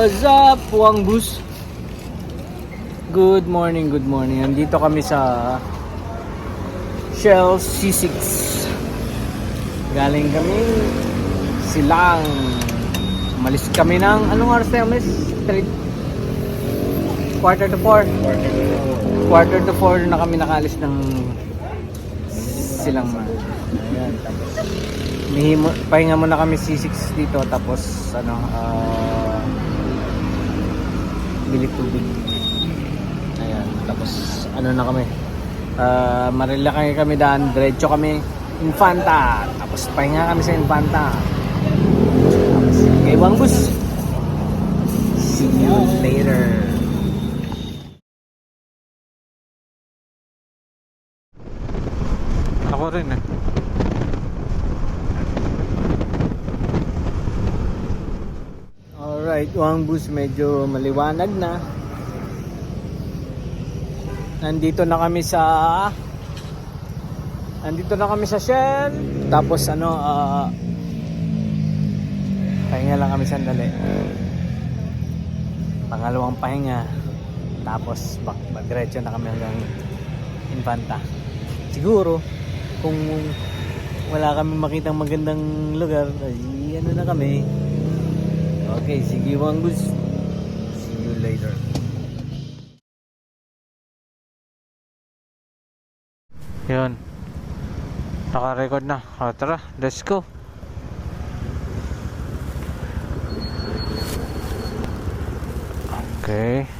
What's up, Puang Bus? Good morning, good morning. Andito kami sa Shell C6. Galing kami silang. Umalis kami ng, anong oras tayo umalis? Three- Quarter to four. Quarter to four na kami nakalis ng silang man. Ayan, pahinga muna kami C6 dito tapos ano ah bili tubig. Ayan, tapos ano na kami. Ah, Marila kami kami daan, diretso kami Infanta. Tapos pahinga kami sa Infanta. Tapos kay Wangbus. See you later. Ako rin eh. Alright, Wangbus medyo maliwanag na. Nandito na kami sa Nandito na kami sa Shell. Tapos ano, ah pahinga lang kami sandali. Pangalawang pahinga. Tapos bak magdiretso na kami hanggang Infanta. Siguro kung wala kami makitang magandang lugar, ay ano na kami. Okay, sige Wangbus. See you later. Yun. Naka-record na. O, tara, let's go. Okay.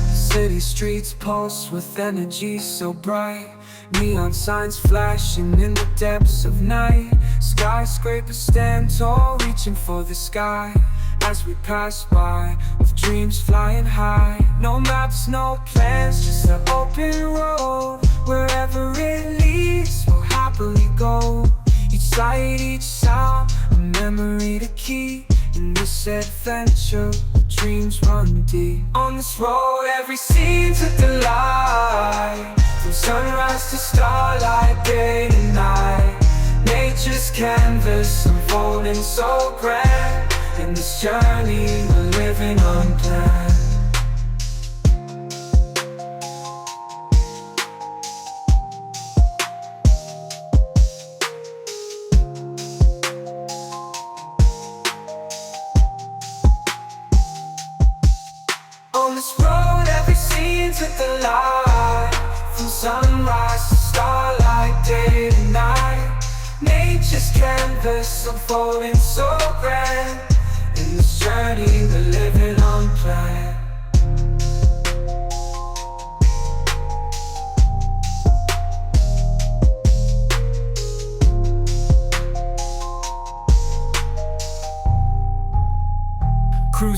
City streets pulse with energy so bright. Neon signs flashing in the depths of night. Skyscrapers stand tall, reaching for the sky. As we pass by, with dreams flying high. No maps, no plans, just an open road. Wherever it leads, we'll happily go. Each sight, each sound, a memory to keep. In this adventure, dreams run deep. On this road, every scene's a delight. From sunrise to starlight, day and night. Nature's canvas unfolding so grand. In this journey, we're living on On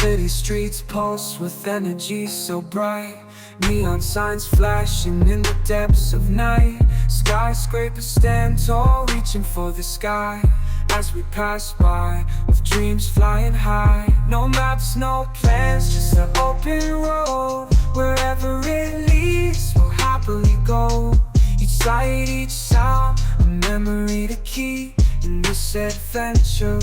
City streets pulse with energy so bright. Neon signs flashing in the depths of night. Skyscrapers stand tall, reaching for the sky. As we pass by, with dreams flying high. No maps, no plans, just an open road. Wherever it leads, we'll happily go. Each sight, each sound, a memory to keep. In this adventure,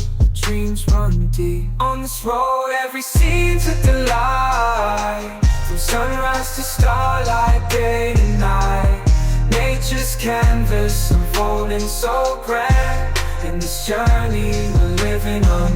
dreams run deep. On this road, every scene's a delight. From sunrise to starlight, day and night. Nature's canvas unfolding so grand. In this journey, we're living. On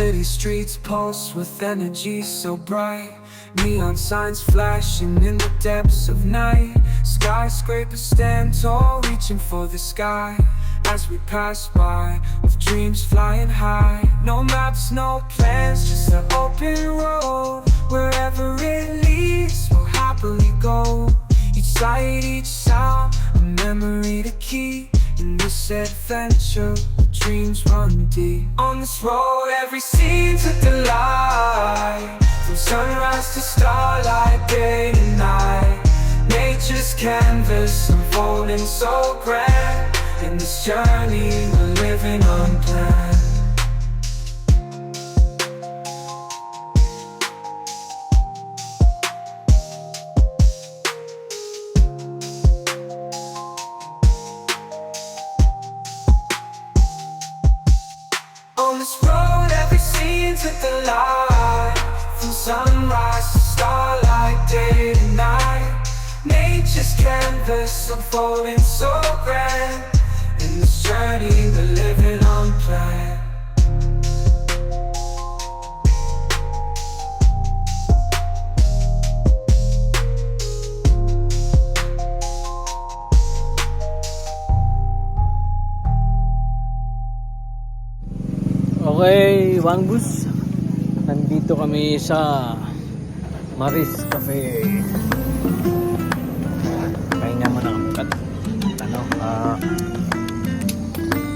City streets pulse with energy so bright. Neon signs flashing in the depths of night. Skyscrapers stand tall, reaching for the sky. As we pass by, with dreams flying high. No maps, no plans, just an open road. Wherever it leads, we'll happily go. Each sight, each sound, a memory to keep. In this adventure, dreams run deep. On this road, every scene's a delight. From sunrise to starlight, day and night. Nature's canvas unfolding so grand. In this journey, we're living. On scene's the light From sunrise to starlight, day to night. Nature's canvas unfolding so grand. In this journey, we're living unplanned. Okay, Wang Bus. Nandito kami sa Maris Cafe. Pahinga mo na kami. Kat, ano, ah,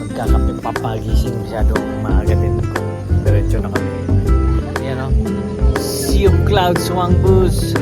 magkakape papagising masyadong maaga din diretso na kami. Yan o. Sea of Clouds, Wang Bus.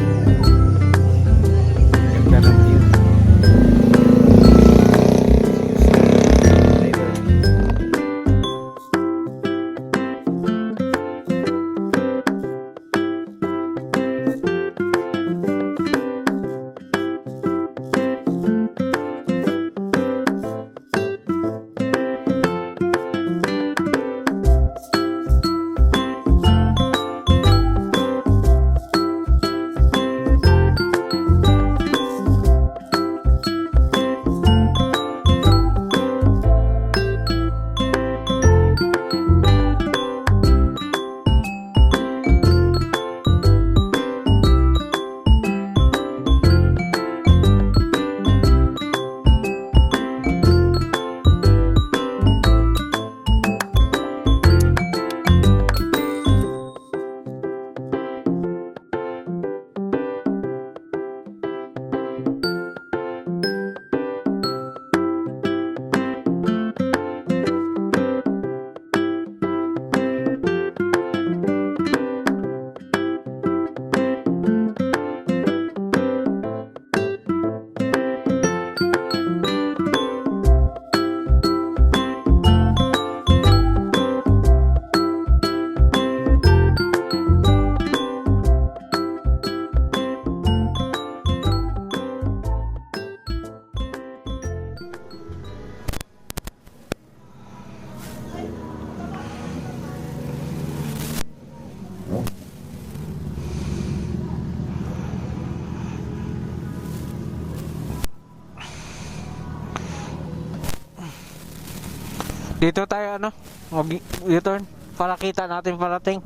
Dito tayo ano? Mag U-turn para kita natin parating.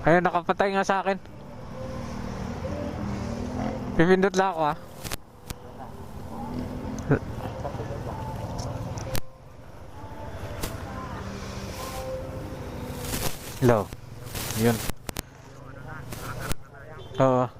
Ayun, nakapatay nga sa akin. Pipindot lang ako ah. Low. Yun. Oo.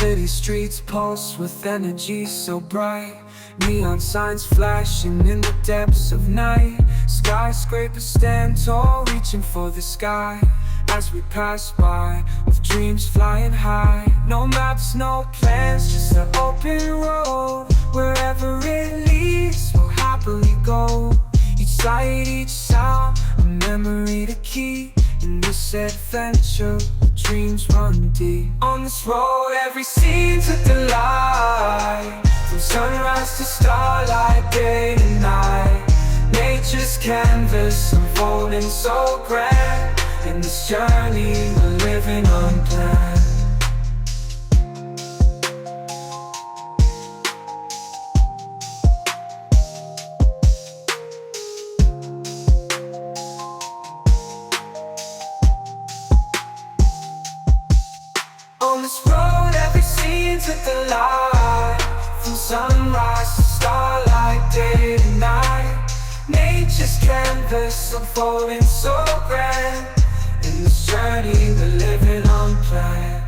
City streets pulse with energy so bright. Neon signs flashing in the depths of night. Skyscrapers stand tall, reaching for the sky. As we pass by, with dreams flying high. No maps, no plans, just an open road. Wherever it leads, we'll happily go. Each sight, each sound, a memory to keep. In this adventure, dreams run deep. On this road, every scene's a delight. From sunrise to starlight, day and night. Nature's canvas unfolding so grand. In this journey, we're living unplanned. Sunrise starlight, day to night. Nature's canvas unfolding so grand. In this journey, we're living unplanned.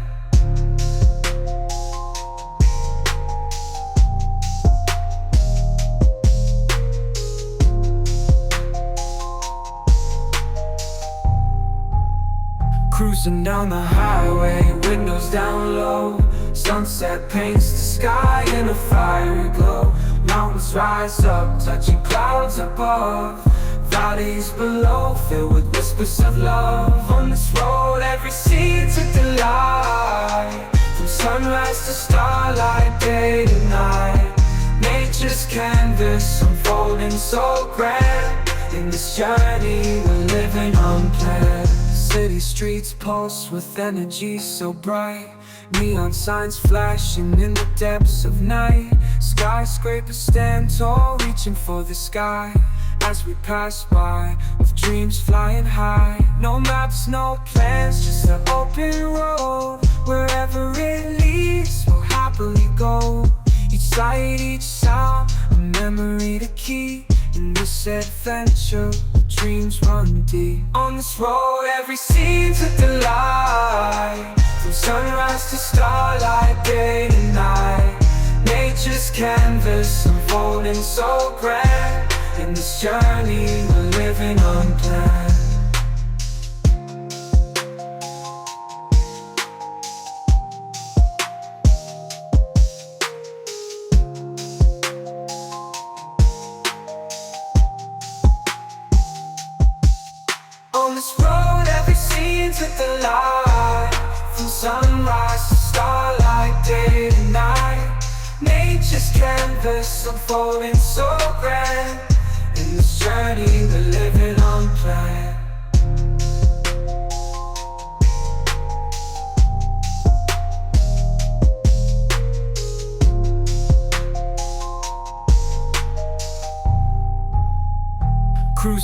Cruising down the highway, windows down low. Sunset paints the sky in a fiery glow. Mountains rise up, touching clouds above. Valleys below, filled with whispers of love. On this road, every seed's a delight. From sunrise to starlight, day to night. Nature's canvas unfolding so grand. In this journey, we're living unplanned. City streets pulse with energy so bright. Neon signs flashing in the depths of night. Skyscrapers stand tall, reaching for the sky. As we pass by, with dreams flying high. No maps, no plans, just an open road. Wherever it leads, we'll happily go. Each sight, each sound, a memory to keep. In this adventure, dreams run deep. On this road, every scene's a delight. Day to night. Nature's canvas unfolding so grand. In this journey, we're living on On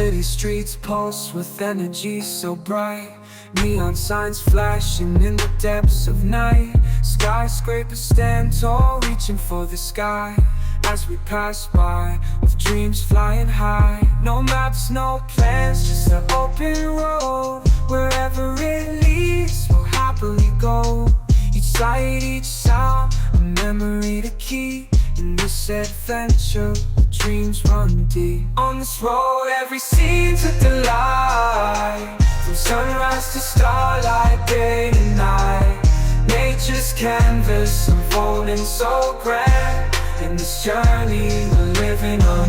City streets pulse with energy so bright. Neon signs flashing in the depths of night. Skyscrapers stand tall, reaching for the sky. As we pass by, with dreams flying high. No maps, no plans, just an open road. Wherever it leads, we'll happily go. Each sight, each sound, a memory to keep. In this adventure, dreams run deep. On this road, every scene's a delight. From sunrise to starlight, day and night. Nature's canvas unfolding so grand. In this journey, we're living. On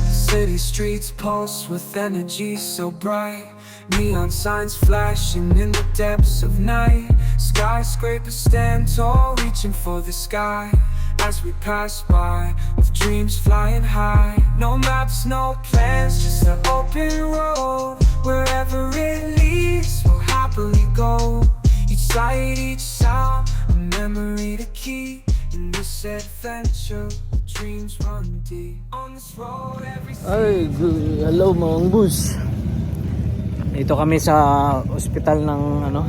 City streets pulse with energy so bright. Neon signs flashing in the depths of night. Skyscrapers stand tall, reaching for the sky. As we pass by, with dreams flying high. No maps, no plans, just an open road. Wherever it leads, we'll happily go. Each sight, each sound, a memory to keep. In this adventure, Ay, hello mga bus. Dito kami sa ospital ng ano,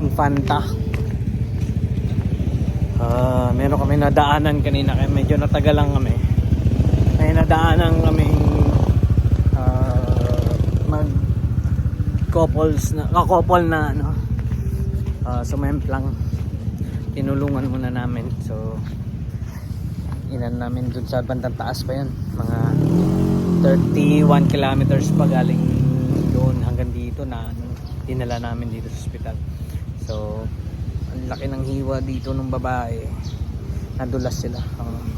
Infanta. Ah, meron kami nadaanan kanina kaya medyo natagalan kami. May nadaanan kami ah, mag couples na ka-couple na ano uh, sumemplang tinulungan muna namin so inan namin dun sa bandang taas pa yun. Mga 31 kilometers pa galing doon hanggang dito na ano, dinala namin dito sa ospital. So ang laki ng hiwa dito ng babae. Nadulas sila. Um,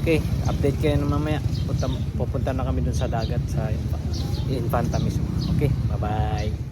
okay update kayo na mamaya. Punta, pupunta na kami dun sa dagat sa Infa- Infanta mismo. Okay bye bye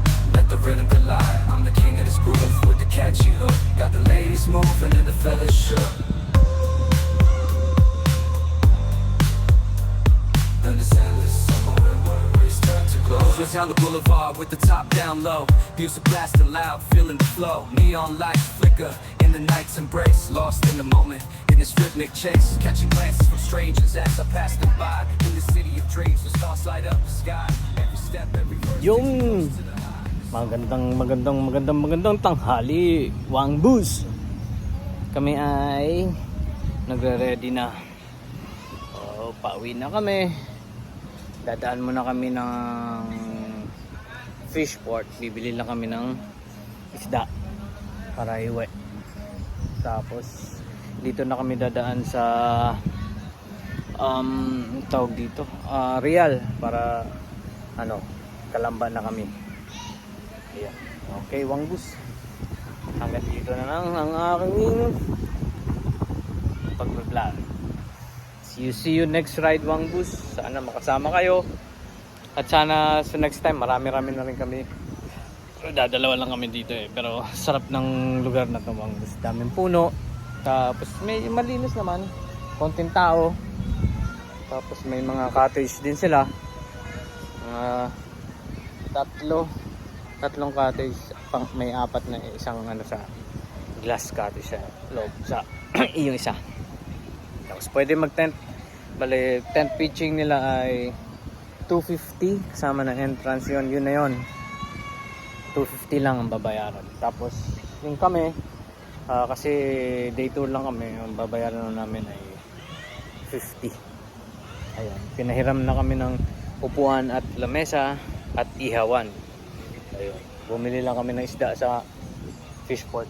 let the rhythm collide. I'm the king of this groove with the catchy hook. Got the ladies moving and the fellas shook. Then it's endless summer when worries turn to glow. The boulevard with the top down low. Music blasting loud, feeling the flow. Neon lights flicker in the night's embrace. Lost in the moment, in this rhythmic chase. Catching glances from strangers as I pass them by. In the city of dreams, the stars light up the sky. Every step, every. Yung magandang magandang magandang magandang tanghali, Wang Bus. Kami ay nagre-ready na. Oh, pauwi na kami. dadaan muna kami ng fishport bibili lang kami ng isda para iwi tapos dito na kami dadaan sa um tawag dito ah, Real para ano kalamba na kami Ayan. okay Wangbus. Hanggang dito na lang ang aking pag-vlog. See you see you next ride Wangbus. Sana makasama kayo. At sana sa next time marami-rami na rin kami. Dadalawa lang kami dito eh. Pero sarap ng lugar na to Wangbus. Daming puno. Tapos may malinis naman. Konting tao. Tapos may mga cottage din sila. Mga tatlo tatlong cottage pang may apat na isang ano sa glass cottage sa loob sa yung isa. Tapos pwede mag tent bale tent pitching nila ay 250 kasama ng entrance yun yun na yun. 250 lang ang babayaran. Tapos yung kami ah, kasi day tour lang kami ang babayaran na namin ay 50 ayun pinahiram na kami ng upuan at lamesa at ihawan ayun. Bumili lang kami ng isda sa fishport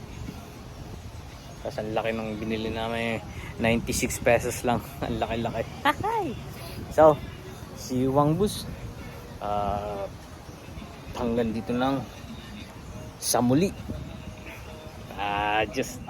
tapos ang laki ng binili namin 96 pesos lang. Ang laki laki so si Wang Bus ah hanggang dito lang. Sa muli. Ah just